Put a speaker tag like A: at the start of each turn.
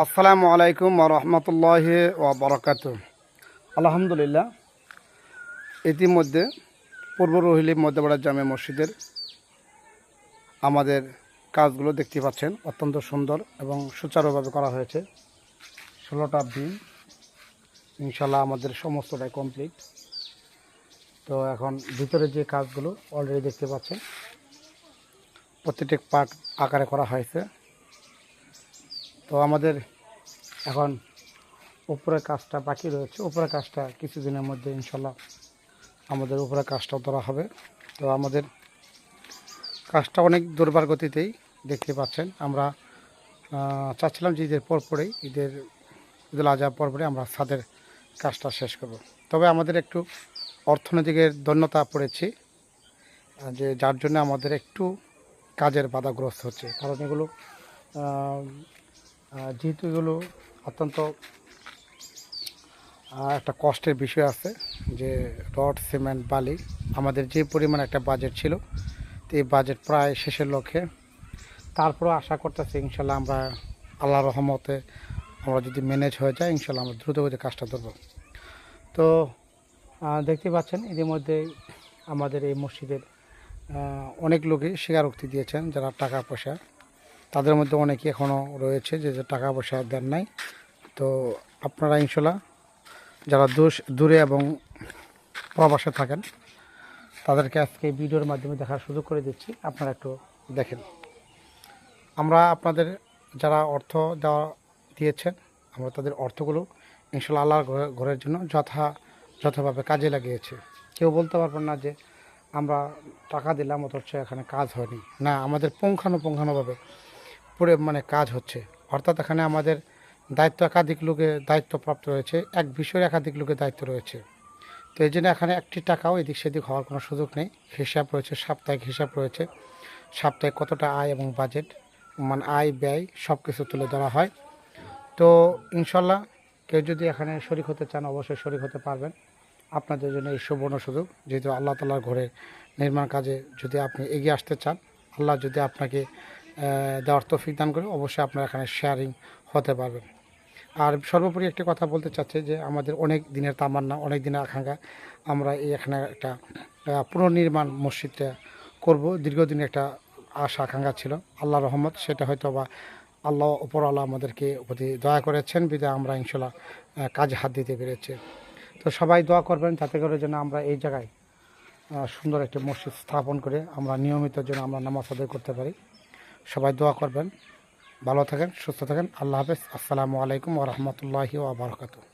A: আসসালামু আলাইকুম রহমতুল্লাহ বরকাত আলহামদুলিল্লাহ, ইতিমধ্যে পূর্ব রহিলি মধ্যপাড়া জামে মসজিদের আমাদের কাজগুলো দেখতে পাচ্ছেন। অত্যন্ত সুন্দর এবং সুচারুভাবে করা হয়েছে। ষোলোটা দিন ইনশাল্লাহ আমাদের সমস্তটাই কমপ্লিট। তো এখন ভিতরে যে কাজগুলো অলরেডি দেখতে পাচ্ছেন, প্রত্যেকটি পার্ট আকারে করা হয়েছে। তো আমাদের এখন উপরের কাজটা বাকি রয়েছে। উপরের কাজটা কিছুদিনের মধ্যে ইনশাল্লাহ আমাদের উপরের কাজটা ধরা হবে। তো আমাদের কাজটা অনেক দুর্বার গতিতেই দেখতে পাচ্ছেন। আমরা চাচ্ছিলাম যে ঈদের পরপরেই, ঈদের, ঈদুল আজহার পরপরে আমরা ছাদের কাজটা শেষ করব। তবে আমাদের একটু অর্থনৈতিকের দন্যতা পড়েছি যে যার জন্য আমাদের একটু কাজের বাধাগ্রস্ত হচ্ছে। কারণ এগুলো যেহেতু এগুলো অত্যন্ত একটা কষ্টের বিষয় আছে যে রড, সিমেন্ট, বালি, আমাদের যে পরিমাণ একটা বাজেট ছিল, তো এই বাজেট প্রায় শেষের লক্ষ্যে। তারপরেও আশা করতেছি ইনশাল্লাহ আমরা আল্লাহ রহমতে আমরা যদি ম্যানেজ হয়ে যায়, ইনশাল্লাহ আমরা দ্রুত গতিতে কাজটা ধরবো। তো দেখতে পাচ্ছেন, ইতিমধ্যে আমাদের এই মসজিদের অনেক লোকই স্বীকারোক্তি দিয়েছেন যারা টাকা পয়সা তাদের মধ্যে অনেকে এখনও রয়েছে যে টাকা পয়সা দেন নাই। তো আপনারা ইনশাল্লাহ যারা দোষ দূরে এবং প্রবাসে থাকেন, তাদেরকে আজকে ভিডিওর মাধ্যমে দেখার সুযোগ করে দিচ্ছি। আপনারা একটু দেখেন। আমরা আপনাদের যারা অর্থ দেওয়া দিয়েছেন, আমরা তাদের অর্থগুলো ইনশাল্লাহ আল্লাহর ঘরে- ঘরের জন্য যথা যথাভাবে কাজে লাগিয়েছে। কেউ বলতে পারবেন না যে, আমরা টাকা দিলাম অথচ এখানে কাজ হয়নি। না, আমাদের পুঙ্খানুপুঙ্খানুভাবে পুরো মানে কাজ হচ্ছে। অর্থাৎ এখানে আমাদের দায়িত্ব একাধিক লোকে দায়িত্বপ্রাপ্ত রয়েছে, এক বিষয়ের একাধিক লোকের দায়িত্ব রয়েছে। তো এই জন্য এখানে একটি টাকাও এদিক সেদিক হওয়ার কোনো সুযোগ নেই। হিসাব রয়েছে, সাপ্তাহিক হিসাব রয়েছে। সাপ্তাহিক কতটা আয় এবং বাজেট মানে আয়, ব্যয় সব কিছু তুলে ধরা হয়। তো ইনশাল্লাহ কেউ যদি এখানে শরিক হতে চান, অবশ্যই শরিক হতে পারবেন। আপনাদের জন্য এই সুবর্ণ সুযোগ। যেহেতু আল্লাহ তালার ঘরে নির্মাণ কাজে যদি আপনি এগিয়ে আসতে চান, আল্লাহ যদি আপনাকে দেওয়ার তৌফিক দান করে অবশ্যই আপনারা এখানে শেয়ারিং হতে পারবেন। আর সর্বোপরি একটি কথা বলতে চাচ্ছি যে আমাদের অনেক দিনের তামান্না, অনেক দিনের আকাঙ্ক্ষা, আমরা এই এখানে একটা পুনর্নির্মাণ মসজিদটা করব। দীর্ঘদিন একটা আশা, আকাঙ্ক্ষা ছিল। আল্লাহ রহমত, সেটা হয়তো বা আল্লাহ উপর আল্লাহ আমাদেরকে প্রতি দয়া করেছেন। বিধায় আমরা ইনশাল্লাহ কাজে হাত দিতে পেরেছি। তো সবাই দোয়া করবেন যাতে করে যেন আমরা এই জায়গায় সুন্দর একটি মসজিদ স্থাপন করে আমরা নিয়মিত যেন আমরা নামাজ আদায় করতে পারি। সবাই দোয়া করবেন। ভালো থাকেন সুস্থ থাকেন। আল্লাহ হাফেজ। আসসালামু আলাইকুম ওরহমতুল্লাহি ওবরকাতু